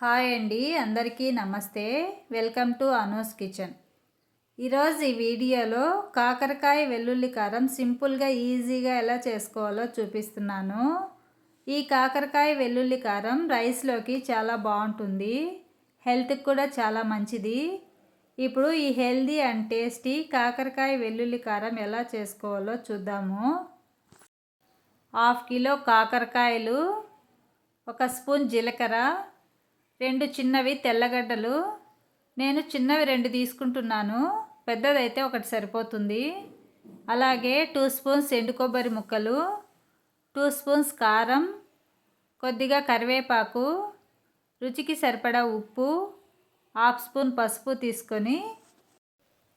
Hi అండి అందరికీ నమస్తే. Welcome to Anu's kitchen. ఈరోజు ఈ వీడియోలో కాకరకాయ వెల్లుల్లి కారం సింపుల్గా ఈజీగా ఎలా చేసుకోవాలో చూపిస్తున్నాను. ఈ కాకరకాయ వెల్లుల్లి కారం రైస్లోకి చాలా బాగుంటుంది. హెల్త్కి కూడా చాలా మంచిది. ఇప్పుడు ఈ హెల్దీ అండ్ టేస్టీ కాకరకాయ వెల్లుల్లి కారం ఎలా చేసుకోవాలో చూద్దాము. హాఫ్ కిలో కాకరకాయలు ఒక స్పూన్ జీలకర్ర రెండు చిన్నవి తెల్లగడ్డలు. నేను చిన్నవి రెండు తీసుకుంటున్నాను. పెద్దదైతే ఒకటి సరిపోతుంది. అలాగే టూ స్పూన్స్ ఎండు కొబ్బరి ముక్కలు టూ స్పూన్స్ కారం కొద్దిగా కరివేపాకు రుచికి సరిపడా ఉప్పు హాఫ్ స్పూన్ పసుపు తీసుకొని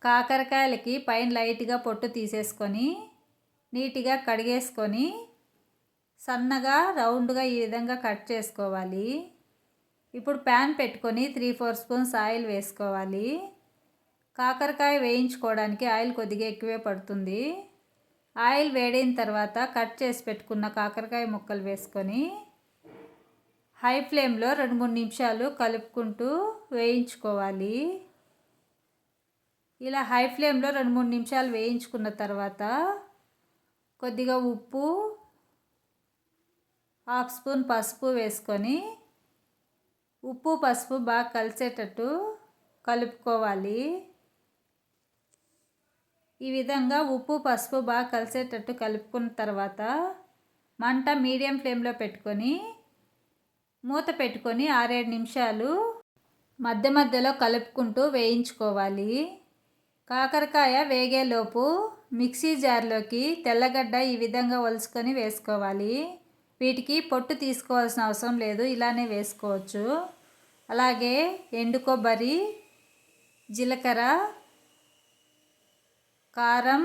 కాకరకాయలకి పైన లైట్గా పొట్టు తీసేసుకొని నీట్గా కడిగేసుకొని సన్నగా రౌండ్గా ఈ విధంగా కట్ చేసుకోవాలి. ఇప్పుడు ప్యాన్ పెట్టుకొని త్రీ ఫోర్ స్పూన్స్ ఆయిల్ వేసుకోవాలి. కాకరకాయ వేయించుకోవడానికి ఆయిల్ కొద్దిగా ఎక్కువే పడుతుంది. ఆయిల్ వేడిన తర్వాత కట్ చేసి పెట్టుకున్న కాకరకాయ ముక్కలు వేసుకొని హై ఫ్లేమ్లో రెండు మూడు నిమిషాలు కలుపుకుంటూ వేయించుకోవాలి. ఇలా హై ఫ్లేమ్లో రెండు మూడు నిమిషాలు వేయించుకున్న తర్వాత కొద్దిగా ఉప్పు హాఫ్ స్పూన్ పసుపు వేసుకొని ఉప్పు పసుపు బాగా కలిసేటట్టు కలుపుకోవాలి. ఈ విధంగా ఉప్పు పసుపు బాగా కలిసేటట్టు కలుపుకున్న తర్వాత మంట మీడియం ఫ్లేమ్లో పెట్టుకొని మూత పెట్టుకొని ఆరేడు నిమిషాలు మధ్య మధ్యలో కలుపుకుంటూ వేయించుకోవాలి. కాకరకాయ వేగేలోపు మిక్సీ జార్లోకి తెల్లగడ్డ ఈ విధంగా ఒలుసుకొని వేసుకోవాలి. వీటికి పొట్టు తీసుకోవాల్సిన అవసరం లేదు ఇలానే వేసుకోవచ్చు. అలాగే ఎండు కొబ్బరి జీలకర్ర కారం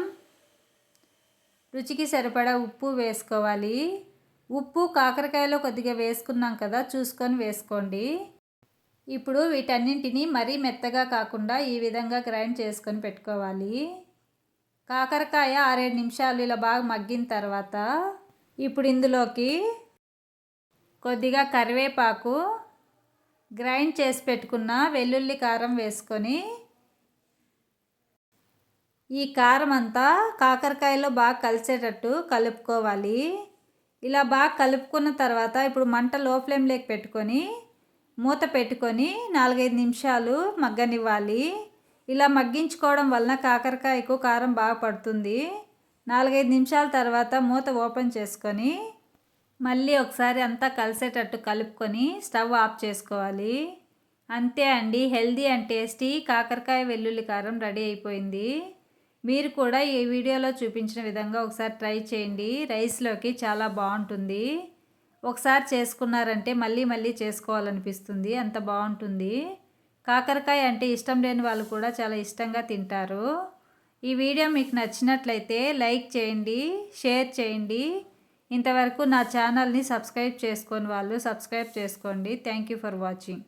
రుచికి సరిపడా ఉప్పు వేసుకోవాలి. ఉప్పు కాకరకాయలో కొద్దిగా వేసుకున్నాం కదా చూసుకొని వేసుకోండి. ఇప్పుడు వీటన్నింటినీ మరీ మెత్తగా కాకుండా ఈ విధంగా గ్రైండ్ చేసుకొని పెట్టుకోవాలి. కాకరకాయ ఆరేడు నిమిషాలు ఇలా బాగా మగ్గిన తర్వాత ఇప్పుడు ఇందులోకి కొద్దిగా కరివేపాకు గ్రైండ్ చేసి పెట్టుకున్న వెల్లుల్లి కారం వేసుకొని ఈ కారం అంతా కాకరకాయలో బాగా కలిసేటట్టు కలుపుకోవాలి. ఇలా బాగా కలుపుకున్న తర్వాత ఇప్పుడు మంట లో ఫ్లేమ్లోకి పెట్టుకొని మూత పెట్టుకొని నాలుగైదు నిమిషాలు మగ్గనివ్వాలి. ఇలా మగ్గించుకోవడం వలన కాకరకాయకు కారం బాగా పడుతుంది. నాలుగైదు నిమిషాల తర్వాత మూత ఓపెన్ చేసుకొని మళ్ళీ ఒకసారి అంతా కలిసేటట్టు కలుపుకొని స్టవ్ ఆఫ్ చేసుకోవాలి. అంతే అండి హెల్దీ అండ్ టేస్టీ కాకరకాయ వెల్లుల్లి కారం రెడీ అయిపోయింది. మీరు కూడా ఈ వీడియోలో చూపించిన విధంగా ఒకసారి ట్రై చేయండి. రైస్లోకి చాలా బాగుంటుంది. ఒకసారి చేసుకున్నారంటే మళ్ళీ మళ్ళీ చేసుకోవాలనిపిస్తుంది. అంత బాగుంటుంది. కాకరకాయ అంటే ఇష్టం లేని వాళ్ళు కూడా చాలా ఇష్టంగా తింటారు. ఈ వీడియో మీకు నచ్చినట్లయితే లైక్ చేయండి షేర్ చేయండి. ఇంతవరకు నా ఛానల్ని సబ్స్క్రైబ్ చేసుకొని వాళ్ళు సబ్స్క్రైబ్ చేసుకోండి. Thank you for watching